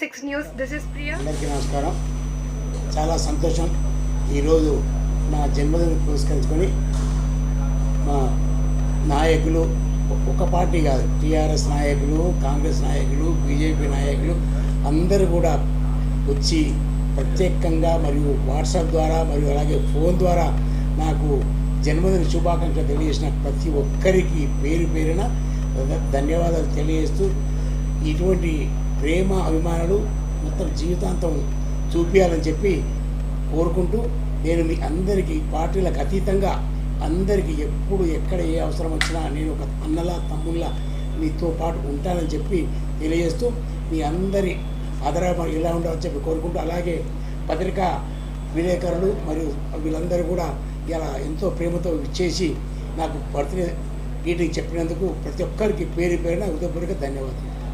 Six news this is Priya అందరికీ నమస్కారం. చాలా సంతోషం ఈరోజు నా జన్మదినం పురస్కరించుకొని మా నాయకులు ఒక పార్టీ కాదు టీఆర్ఎస్ నాయకులు కాంగ్రెస్ నాయకులు బీజేపీ నాయకులు అందరూ కూడా వచ్చి ప్రత్యేకంగా మరియు వాట్సాప్ ద్వారా మరియు అలాగే ఫోన్ ద్వారా నాకు జన్మదిన శుభాకాంక్షలు తెలియజేసిన ప్రతి ఒక్కరికి పేరు పేరున ధన్యవాదాలు తెలియజేస్తూ ఇటువంటి ప్రేమ అభిమానాలు మొత్తం జీవితాంతం చూపించాలని చెప్పి కోరుకుంటూ నేను మీ అందరికీ పార్టీలకు అతీతంగా అందరికీ ఎప్పుడు ఎక్కడ ఏ అవసరం వచ్చినా నేను ఒక అన్నలా తమ్ముళ్ళ మీతో పాటు ఉంటానని చెప్పి తెలియజేస్తూ మీ అందరి ఆదరణ ఇలా ఉండాలని చెప్పి కోరుకుంటూ అలాగే పత్రికా విలేకరులు మరియు వీళ్ళందరూ కూడా ఇలా ఎంతో ప్రేమతో ఇచ్చేసి నాకు బర్త్డే మీటింగ్ చెప్పినందుకు ప్రతి ఒక్కరికి పేరు పేరున హృదయపూర్వక ధన్యవాదాలు.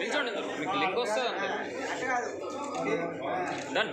నిల్చోండి. మీకు లింక్ వస్తుంది? అంతే డన్